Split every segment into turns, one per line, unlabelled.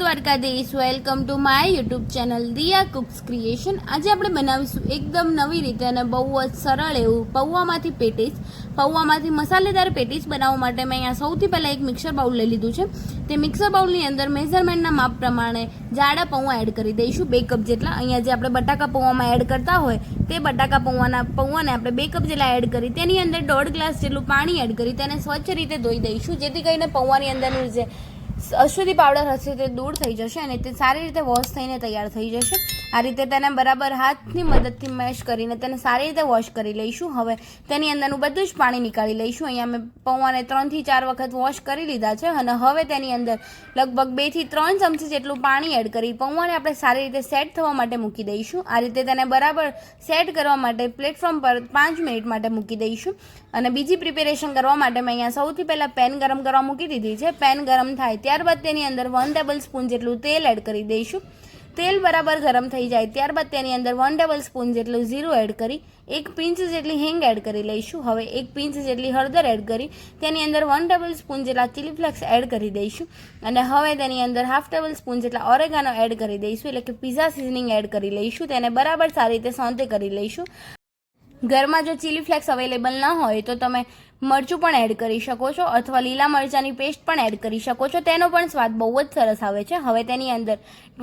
Dwarkadhish. Welcome to my YouTube channel Diya cooks creation આજે આપણે બનાવીશું એકદમ નવી રીતે અને બહુ જ સરળ એવું પૌવામાંથી પેટીસ. પૌવામાંથી મસાલેદાર પેટીસ બનાવવા માટે મેં અહીંયા સૌથી પહેલાં એક મિક્સર બાઉલ લઈ લીધું છે. તે મિક્સર બાઉલની અંદર મેઝરમેન્ટના માપ પ્રમાણે જાડા પૌવા એડ કરી દઈશું. બે કપ જેટલા. અહીંયા જે આપણે બટાકા પૌવામાં એડ કરતા હોય, તે બટાકા પૌવાના, પૌવાને આપણે બે કપ જેટલા એડ કરી, તેની અંદર દોઢ ગ્લાસ જેટલું પાણી એડ કરી તેને સ્વચ્છ રીતે ધોઈ દઈશું. જેથી કરીને પૌવાની અંદરનું જે અશુદ્ધિ પાવડર હશે તે દૂર થઈ જશે અને તે સારી રીતે વોશ થઈને તૈયાર થઈ જશે. આ રીતે તેને બરાબર હાથની મદદથી મેશ કરીને તેને સારી રીતે વોશ કરી લઈશું. હવે તેની અંદરનું બધું જ પાણી નીકાળી લઈશું. અહીંયા મેં પૌવાને ત્રણથી ચાર વખત વોશ કરી લીધા છે અને હવે તેની અંદર લગભગ બેથી ત્રણ ચમચી જેટલું પાણી એડ કરી પૌવાને આપણે સારી રીતે સેટ થવા માટે મૂકી દઈશું. આ રીતે તેને બરાબર સેટ કરવા માટે પ્લેટફોર્મ પર પાંચ મિનિટ માટે મૂકી દઈશું. અને બીજી પ્રિપેરેશન કરવા માટે મેં અહીંયા સૌથી પહેલાં પેન ગરમ કરવા મૂકી દીધી છે. પેન ગરમ થાય ત્યારબાદ તેની અંદર વન ટેબલ સ્પૂન જેટલું તેલ એડ કરી દઈશું. તેલ બરાબર ગરમ થઈ જાય ત્યારબાદ તેની અંદર વન ટેબલ સ્પૂન જેટલું જીરું એડ કરી, એક પિંચ જેટલી હિંગ એડ કરી લઈશું. હવે એક પિંચ જેટલી હળદર એડ કરી, તેની અંદર વન ટેબલ સ્પૂન જેટલા ચીલી ફ્લેક્સ એડ કરી દઈશું. અને હવે તેની અંદર હાફ ટેબલ સ્પૂન જેટલા ઓરેગાનો એડ કરી દઈશું, એટલે કે પીઝા સિઝનિંગ એડ કરી લઈશું. તેને બરાબર સારી રીતે સોંતે કરી લઈશું. ઘરમાં જો ચીલી ફ્લેક્સ અવેલેબલ ન હોય તો તમે મરચું પણ એડ કરી શકો છો અથવા લીલા મરચાંની પેસ્ટ પણ એડ કરી શકો છો. તેનો પણ સ્વાદ બહુ જ સરસ આવે છે. હવે તેની અંદર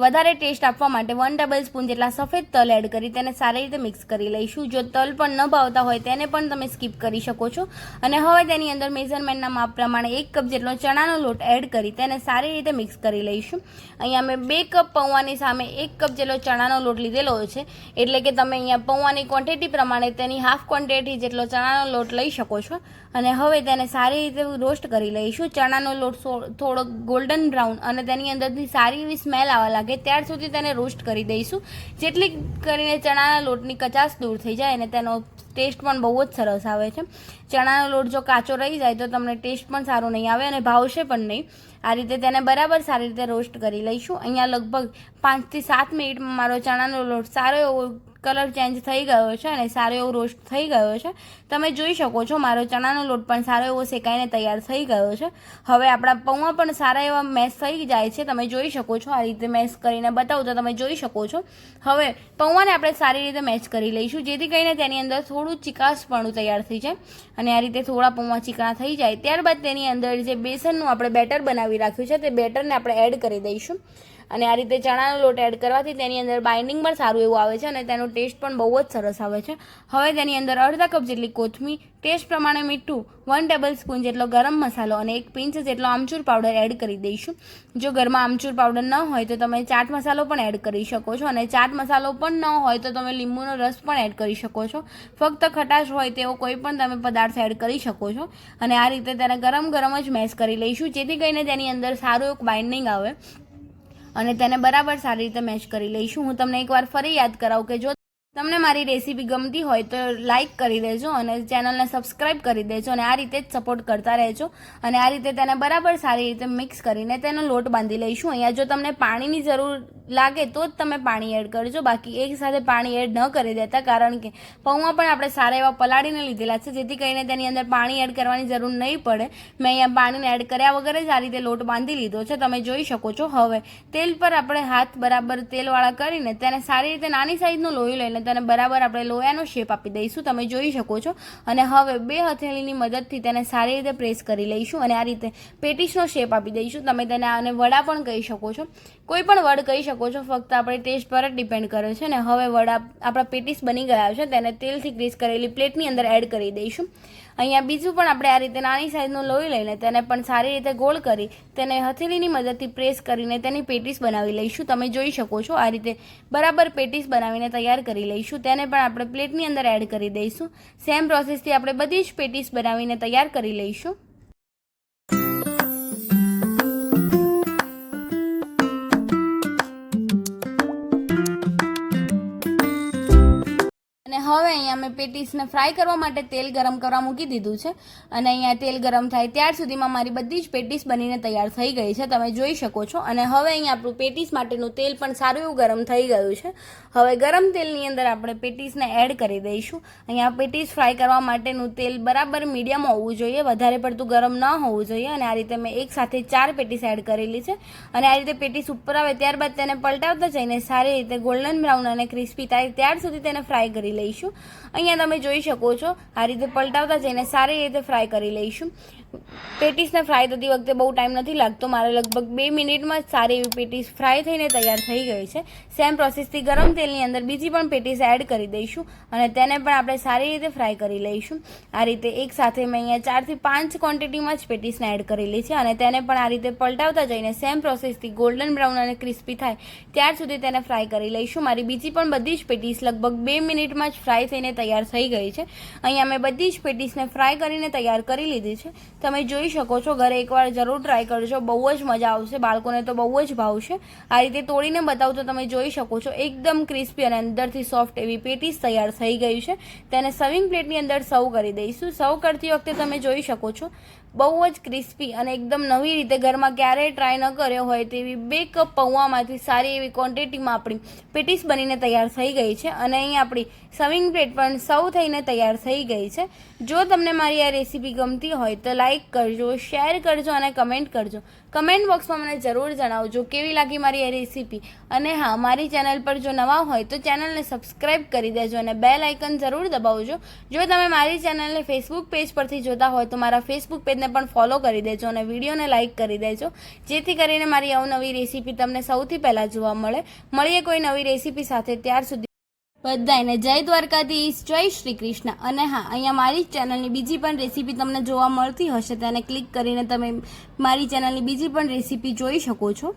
વધારે ટેસ્ટ આપવા માટે વન ટેબલ સ્પૂન જેટલા સફેદ તલ એડ કરી તેને સારી રીતે મિક્સ કરી લઈશું. જો તલ પણ ન ભાવતા હોય તેને પણ તમે સ્કીપ કરી શકો છો. અને હવે તેની અંદર મેઝરમેન્ટના માપ પ્રમાણે એક કપ જેટલો ચણાનો લોટ એડ કરી તેને સારી રીતે મિક્સ કરી લઈશું. અહીંયા મેં બે કપ પૌવાની સામે એક કપ જેટલો ચણાનો લોટ લીધેલો છે. એટલે કે તમે અહીંયા પૌવાની ક્વોન્ટિટી પ્રમાણે તેની હાફ ક્વોન્ટિટી જેટલો ચણાનો લોટ લઈ શકો છો. અને હવે તેને સારી રીતે રોસ્ટ કરી લઈશું. ચણાનો લોટ થોડો ગોલ્ડન બ્રાઉન અને તેની અંદરથી સારી એવી સ્મેલ આવવા લાગે ત્યાર સુધી તેને રોસ્ટ કરી દઈશું. જેટલી કરીને ચણાના લોટની કચાશ દૂર થઈ જાય અને તેનો ટેસ્ટ પણ બહુ જ સરસ આવે છે. ચણાનો લોટ જો કાચો રહી જાય તો તમને ટેસ્ટ પણ સારો નહીં આવે અને ભાવશે પણ નહીં. આ રીતે તેને બરાબર સારી રીતે રોસ્ટ કરી લઈશું. અહીંયા લગભગ પાંચથી સાત મિનિટમાં મારો ચણાનો લોટ સારો એવો કલર ચેન્જ થઈ ગયો છે અને સારો એવો રોસ્ટ થઈ ગયો છે. તમે જોઈ શકો છો મારો ચણાનો લોટ પણ સારો એવો શેકાઈને તૈયાર થઈ ગયો છે. હવે આપણા પૌવા પણ સારા એવા મેશ થઈ જાય છે. તમે જોઈ શકો છો આ રીતે મેશ કરીને બતાવું તો તમે જોઈ શકો છો. હવે પૌવાને આપણે સારી રીતે મેચ કરી લઈશું. જેથી કરીને તેની અંદર થોડું ચિકાસપણું તૈયાર થઈ જાય અને આ રીતે થોડા પૌવા ચીકણા થઈ જાય. ત્યારબાદ તેની અંદર જે બેસનનું આપણે બેટર બનાવી રાખ્યું છે તે બેટરને આપણે એડ કરી દઈશું. અને આ રીતે ચણાનો લોટ એડ કરવાથી તેની અંદર બાઇન્ડિંગ પણ સારું એવું આવે છે અને તેનો ટેસ્ટ પણ બહુ જ સરસ આવે છે. હવે તેની અંદર અડધા કપ જેટલી કોથમીર ટેસ્ટ પ્રમાણે મીઠું વન ટેબલ સ્પૂન જેટલો ગરમ મસાલો અને એક પિંચ જેટલો આમચૂર પાવડર એડ કરી દઈશું. જો ઘરમાં આમચૂર પાવડર ન હોય તો તમે ચાટ મસાલો પણ એડ કરી શકો છો અને ચાટ મસાલો પણ ન હોય તો તમે લીંબુનો રસ પણ એડ કરી શકો છો. ફક્ત ખટાશ હોય તેવો કોઈ પણ તમે પદાર્થ એડ કરી શકો છો. અને આ રીતે તેને ગરમ ગરમ જ મેશ કરી લઈશું, જેથી કરીને તેની અંદર સારું એક બાઇન્ડિંગ આવે. અને તેને બરાબર સારી રીતે મેચ કરી લઈશું. હું તમને એકવાર ફરી યાદ કરાવું કે જો તમને મારી રેસીપી ગમતી હોય તો લાઇક કરી દેજો અને ચેનલને સબસ્ક્રાઇબ કરી દેજો અને આ રીતે જ સપોર્ટ કરતા રહેજો અને આ રીતે તેને બરાબર સારી રીતે મિક્સ કરીને તેનો લોટ બાંધી લઈશું. અહીંયા જો તમને પાણીની જરૂર લાગે તો જ તમે પાણી એડ કરજો. બાકી એક સાથે પાણી એડ ન કરી દેતા, કારણ કે પૌવા પણ આપણે સારા એવા પલાળીને લીધેલા છે, જેથી કરીને તેની અંદર પાણી એડ કરવાની જરૂર નહીં પડે. મેં અહીંયા પાણીને એડ કર્યા વગર જ આ રીતે લોટ બાંધી લીધો છે. તમે જોઈ શકો છો હવે, તેલ પર આપણે હાથ બરાબર તેલવાળા કરીને તેને સારી રીતે નાની સાઇઝનો લોહી લઈને તેને બરાબર આપણે લોયાનો શેપ આપી દઈશું. તમે જોઈ શકો છો. અને હવે બે હથેળીની મદદથી તેને સારી રીતે પ્રેસ કરી લઈશું અને આ રીતે પેટીસનો શેપ આપી દઈશું. તમે તેને આને વડા પણ કહી શકો છો. કોઈ પણ વડ કહી શકો છો. ફક્ત આપણે ટેસ્ટ પર જ ડિપેન્ડ કરે છે ને. હવે વડા આપણા પેટીસ બની ગયા છે, તેને તેલથી ગ્રીસ કરેલી પ્લેટની અંદર એડ કરી દઈશું. અહીંયા બીજું પણ આપણે આ રીતે નાની સાઇઝનું લોહી લઈને તેને પણ સારી રીતે ગોળ કરી, તેને હથેળીની મદદથી પ્રેસ કરીને તેની પેટીસ બનાવી લઈશું. તમે જોઈ શકો છો, આ રીતે બરાબર પેટીસ બનાવીને તૈયાર કરી લઈશું. તેને પણ આપણે પ્લેટની અંદર એડ કરી દઈશું. સેમ પ્રોસેસથી આપણે બધી જ પેટીસ બનાવીને તૈયાર કરી લઈશું. હવે અહીંયા મેં પેટીસને ફ્રાય કરવા માટે તેલ ગરમ કરવા મૂકી દીધું છે. અને અહીંયા તેલ ગરમ થાય ત્યાર સુધીમાં મારી બધી જ પેટીસ બનીને તૈયાર થઈ ગઈ છે. તમે જોઈ શકો છો. અને હવે અહીંયા આપણું પેટીસ માટેનું તેલ પણ સારું એવું ગરમ થઈ ગયું છે. હવે ગરમ તેલની અંદર આપણે પેટીસને એડ કરી દઈશું. અહીંયા પેટીસ ફ્રાય કરવા માટેનું તેલ બરાબર મીડિયમ હોવું જોઈએ. વધારે પડતું ગરમ ન હોવું જોઈએ. અને આ રીતે મેં એક સાથે ચાર પેટીસ એડ કરેલી છે. અને આ રીતે પેટીસ ઉપર આવે ત્યારબાદ તેને પલટાવતા જઈને સારી રીતે ગોલ્ડન બ્રાઉન અને ક્રિસ્પી થાય ત્યાર સુધી તેને ફ્રાય કરી લઈશું. અહીંયા તમે જોઈ શકો છો. આ રીતે પલટાવતા જઈને સારી રીતે ફ્રાય કરી લઈશું. પેટીસને ફ્રાય થતી વખતે બહુ ટાઈમ નથી લાગતો. મારે લગભગ બે મિનિટમાં જ સારી એવી પેટીસ ફ્રાય થઈને તૈયાર થઈ ગઈ છે. સેમ પ્રોસેસથી ગરમ તેલની અંદર બીજી પણ પેટીસ એડ કરી દઈશું અને તેને પણ આપણે સારી રીતે ફ્રાય કરી લઈશું. આ રીતે એક સાથે મેં અહીંયા ચારથી પાંચ ક્વોન્ટિટીમાં જ પેટીસને એડ કરેલી છે અને તેને પણ આ રીતે પલટાવતા જઈને સેમ પ્રોસેસથી ગોલ્ડન બ્રાઉન અને ક્રિસ્પી થાય ત્યાર સુધી તેને ફ્રાય કરી લઈશું. મારી બીજી પણ બધી જ પેટીસ લગભગ બે મિનિટમાં જ ફ્રાય થઈને તૈયાર થઈ ગઈ છે. અહીંયા મેં બધી જ પેટીસને ફ્રાય કરીને તૈયાર કરી લીધી છે. તમે જોઈ શકો છો, ઘરે એકવાર જરૂર ટ્રાય કરજો. બહુ જ મજા આવશે, બાળકોને તો બહુ જ ભાવશે. આ રીતે તોડીને બતાવું તો તમે જોઈ શકો છો, એકદમ ક્રિસ્પી અને અંદરથી સોફ્ટ એવી પેટીસ તૈયાર થઈ ગઈ છે. તેને સર્વિંગ પ્લેટની અંદર સર્વ કરી દઈશું. સર્વ કરતી વખતે તમે જોઈ શકો છો બહુ જ ક્રિસ્પી અને એકદમ નવી રીતે ઘરમાં ક્યારેય ટ્રાય ન કર્યો હોય તેવી બે કપ પૌવામાંથી સારી એવી ક્વોન્ટિટીમાં આપણી પેટીસ બનીને તૈયાર થઈ ગઈ છે અને અહીં આપણી સર્વિંગ પ્લેટ પણ સૌ થઈને તૈયાર થઈ ગઈ છે. જો તમને મારી આ રેસીપી ગમતી હોય તો લાઈક કરજો શેર કરજો અને કમેન્ટ કરજો. કમેન્ટ બોક્સમાં મને જરૂર જણાવજો, કેવી લાગી મારી આ રેસીપી અને હા, મારી ચેનલ પર જો નવા હોય તો ચેનલને સબસ્ક્રાઈબ કરી દેજો અને બેલ આઇકન જરૂર દબાવજો. જો તમે મારી ચેનલને ફેસબુક પેજ પરથી જોતા હોય તો મારા ફેસબુક પેજને પણ ફોલો કરી દેજો અને વિડીયોને લાઇક કરી દેજો. જેથી કરીને મારી અવનવી રેસીપી તમને સૌથી પહેલાં જોવા મળે. મળીએ કોઈ નવી રેસીપી સાથે, ત્યાર સુધી બધાને જય દ્વારકાધીશ, જય શ્રી કૃષ્ણ. અને હા, અહીંયા મારી ચેનલની બીજી પણ રેસીપી તમને જોવા મળતી હશે તેને ક્લિક કરીને તમે મારી ચેનલની બીજી પણ રેસીપી જોઈ શકો છો.